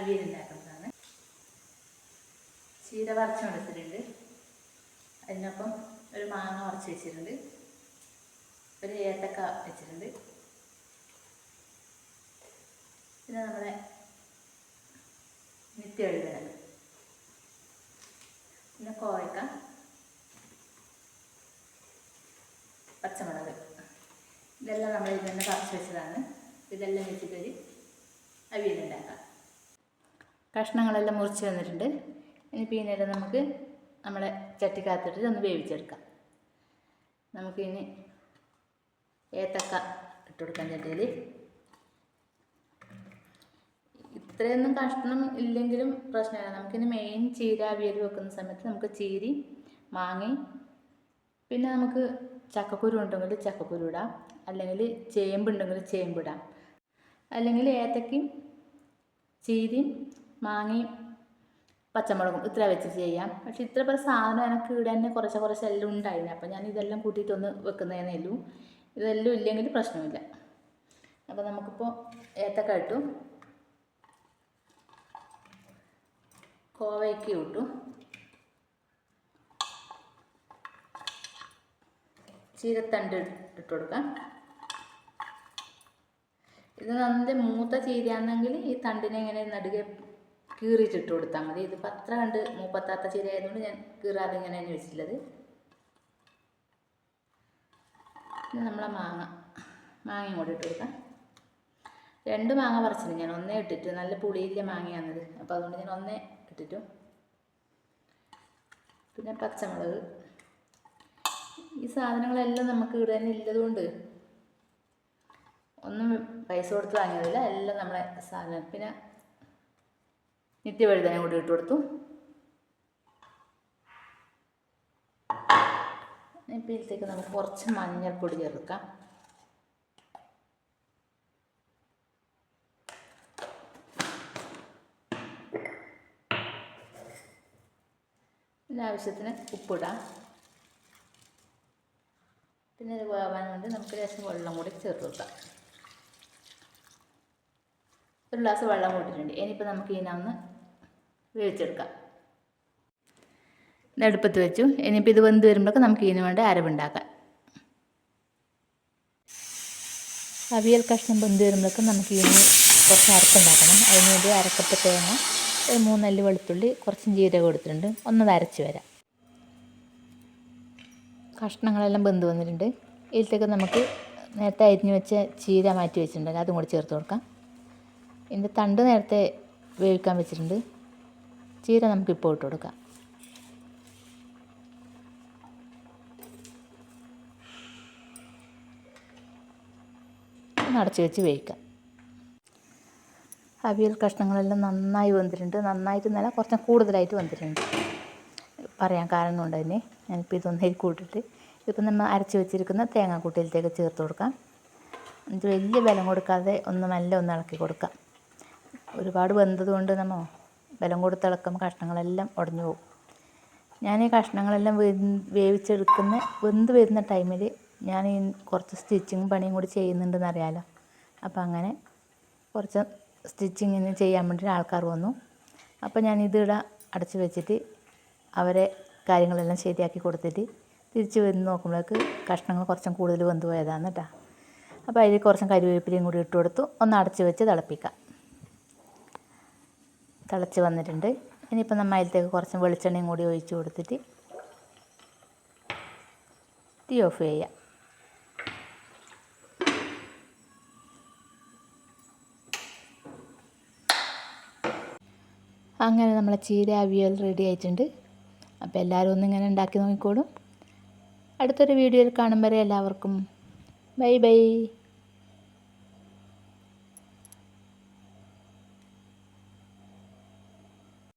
അവിയൽ ഉണ്ടാക്കുന്നതാണ് ചീര വറച്ച് കൊടുത്തിട്ടുണ്ട് അതിനൊപ്പം ഒരു മാങ്ങ വറച്ച് വെച്ചിട്ടുണ്ട്. ഒരു ഏത്തക്ക വെച്ചിട്ടുണ്ട്. പിന്നെ നമ്മുടെ നിത്യ എഴുതൽ പിന്നെ കോവയ്ക്ക പച്ചമുളക്. ഇതെല്ലാം നമ്മൾ ഇതിൽ തന്നെ പറിച്ച് വെച്ചതാണ്. ഇതെല്ലാം വെച്ചിട്ടൊരു അവിയലുണ്ടാക്കാം. കഷ്ണങ്ങളെല്ലാം മുറിച്ച് വന്നിട്ടുണ്ട് ഇനി പിന്നീട് നമുക്ക് നമ്മളെ ചട്ടിക്കകത്തിട്ട് ഒന്ന് വേവിച്ചെടുക്കാം. നമുക്കിനി ഏത്തക്ക ഇട്ട് കൊടുക്കാം ചട്ടിയിൽ. ഇത്രയൊന്നും കഷ്ണം ഇല്ലെങ്കിലും പ്രശ്നമില്ല. നമുക്കിനി മെയിൻ ചീര അവിയൽ വെക്കുന്ന സമയത്ത് നമുക്ക് ചീരി മാങ്ങി പിന്നെ നമുക്ക് ചക്കക്കുരു ഉണ്ടെങ്കിൽ ചക്കക്കുരു ഇടാം. അല്ലെങ്കിൽ ചേമ്പ് ഉണ്ടെങ്കിൽ ചേമ്പ് ചേമ്പിടാം അല്ലെങ്കിൽ ഏത്തക്കയും ചീരയും മാങ്ങയും പച്ചമുളകും ഇത്ര വെച്ച് ചെയ്യാം. പക്ഷെ ഇത്ര പേർ സാധനം എനിക്ക് ഇവിടെ തന്നെ കുറച്ച് കുറച്ച് എല്ലാം ഉണ്ടായിരുന്നു അപ്പോൾ ഞാൻ ഇതെല്ലാം കൂട്ടിയിട്ടൊന്ന് വെക്കുന്നതേ ഉള്ളൂ. ഇതെല്ലാം ഇല്ലെങ്കിൽ പ്രശ്നമില്ല. അപ്പോൾ നമുക്കിപ്പോൾ ഏത്തക്ക ഇട്ടു. കോവയ്ക്ക് ഇട്ടു. ചീരത്തണ്ട് ഇട്ട് കൊടുക്കാം. ഇത് നല്ല മൂത്ത ചീരയാണെങ്കിൽ ഈ തണ്ടിനെ ഇങ്ങനെ നടുകെ കീറിയിട്ടിട്ട് കൊടുത്താൽ മതി. ഇത് പത്ര കണ്ട് മൂപ്പത്താത്ത ചീര ഞാൻ കീറാതെ ഇങ്ങനെ തന്നെ വെച്ചിട്ടുള്ളത് പിന്നെ നമ്മളെ മാങ്ങ മാങ്ങയും കൂടി ഇട്ട് കൊടുക്കാം. രണ്ട് മാങ്ങ പറിച്ചിട്ട് ഞാൻ. ഒന്നേ ഇട്ടിട്ട് നല്ല പുളിയില്ല മാങ്ങയാണത്. അപ്പോൾ അതുകൊണ്ട് ഞാൻ ഒന്നേ ഇട്ടിട്ടു. പിന്നെ പച്ചമുളക്. ഈ സാധനങ്ങളെല്ലാം നമുക്ക് ഇവിടെ തന്നെ ഇല്ലതുകൊണ്ട് ഒന്നും പൈസ കൊടുത്ത് വാങ്ങിയതില്ല. എല്ലാം നമ്മളെ സാധനം പിന്നെ നിത്യവഴുതന കൂടി ഇട്ട് കൊടുത്തു. ഇപ്പോഴത്തേക്ക് നമുക്ക് കുറച്ച് മഞ്ഞൾപ്പൊടി ചേർക്കാം. പിന്നെ ആവശ്യത്തിന് ഉപ്പിടാം. പിന്നെ ഇത് വേവാൻ വേണ്ടി നമുക്ക് ലേശം വെള്ളം കൂടി ചേർത്ത് വെക്കാം ഒരു ഗ്ലാസ് വെള്ളം കൂട്ടിയിട്ടുണ്ട്. ഇനിയിപ്പോൾ നമുക്ക് ഇതിനൊന്ന് വേവിച്ചെടുക്കാം. അടുപ്പത്ത് വെച്ചു. ഇനിയിപ്പോൾ ഇത് വെന്ത് വരുമ്പോഴൊക്കെ നമുക്ക് ഇതിന് വേണ്ടി അരവുണ്ടാക്കാം. അവിയൽ കഷ്ണം വെന്ത് വരുമ്പോഴൊക്കെ നമുക്ക് ഇതിന് കുറച്ച് അരപ്പുണ്ടാക്കണം അതിന് വേണ്ടി അരക്കപ്പ് തേങ്ങ ഒരു മൂന്നല്ലി വെളുത്തുള്ളി കുറച്ച് ജീരകം എടുത്തിട്ടുണ്ട്. ഒന്നത് അരച്ച് വരാം. കഷ്ണങ്ങളെല്ലാം വെന്ത് വന്നിട്ടുണ്ട്. ഇതിലേക്ക് നമുക്ക് നേരത്തെ അരിഞ്ഞ് വെച്ച ചീര മാറ്റി വെച്ചിട്ടുണ്ടല്ലോ അതും കൂടി ചേർത്ത് കൊടുക്കാം. ഇതിന്റെ തണ്ട് നേരത്തെ വേവിക്കാൻ വെച്ചിട്ടുണ്ട്. ചീര നമുക്കിപ്പോൾ ഇട്ട് കൊടുക്കാം. അടച്ച് വെച്ച് വേവിക്കാം. അവിയൽ കഷ്ണങ്ങളെല്ലാം നന്നായി വന്നിട്ടുണ്ട് നന്നായിട്ട് നില കുറച്ച് കൂടുതലായിട്ട് വന്നിട്ടുണ്ട് പറയാൻ കാരണം കൊണ്ട് തന്നെ ഞാനിപ്പോൾ ഇതൊന്നേരി കൂട്ടിട്ട് ഇപ്പം നമ്മൾ അരച്ച് വെച്ചിരിക്കുന്ന തേങ്ങാക്കൂട്ടിയിലത്തേക്ക് ചേർത്ത് കൊടുക്കാം. എന്നിട്ട് വലിയ ബലം കൊടുക്കാതെ ഒന്ന് നല്ല ഒന്ന് ഇളക്കി കൊടുക്കാം. ഒരുപാട് വെന്തത് കൊണ്ട് നമ്മൾ ബലം കൊടുത്ത് ഇളക്കുമ്പോൾ കഷ്ണങ്ങളെല്ലാം ഉടഞ്ഞു പോകും. ഞാൻ ഈ കഷ്ണങ്ങളെല്ലാം വേവിച്ചെടുക്കുന്ന വെന്ത് വരുന്ന ടൈമിൽ ഞാൻ ഈ കുറച്ച് സ്റ്റിച്ചിങ് പണിയും കൂടി ചെയ്യുന്നുണ്ടെന്ന് അറിയാമല്ലോ അപ്പോൾ അങ്ങനെ കുറച്ച് സ്റ്റിച്ചിങ്ങിന് ചെയ്യാൻ വേണ്ടി ആൾക്കാർ വന്നു. അപ്പോൾ ഞാൻ ഇതിവിടെ അടച്ചു വെച്ചിട്ട് അവരെ കാര്യങ്ങളെല്ലാം ശരിയാക്കി കൊടുത്തിട്ട് തിരിച്ച് വന്ന് നോക്കുമ്പോഴേക്ക് കഷ്ണങ്ങൾ കുറച്ചും കൂടുതൽ വെന്ത് പോയതാണ് കേട്ടോ. അപ്പോൾ അതിൽ കുറച്ചും കരിവേപ്പിലയും കൂടി ഇട്ട് കൊടുത്തു. ഒന്ന് അടച്ച് വെച്ച് തിളപ്പിക്കാം. തിളച്ച് വന്നിട്ടുണ്ട്. ഇനിയിപ്പോൾ നമ്മൾ അതിലത്തേക്ക് കുറച്ച് വെളിച്ചെണ്ണയും കൂടി ഒഴിച്ച് കൊടുത്തിട്ട് തീ ഓഫ് ചെയ്യാം. അങ്ങനെ നമ്മളെ ചീര അവിയൽ റെഡി ആയിട്ടുണ്ട്. അപ്പോൾ എല്ലാവരും ഒന്ന് ഇങ്ങനെ ഉണ്ടാക്കി നോക്കിക്കോളും. അടുത്തൊരു വീഡിയോയിൽ കാണും വരെ എല്ലാവർക്കും. Bye bye.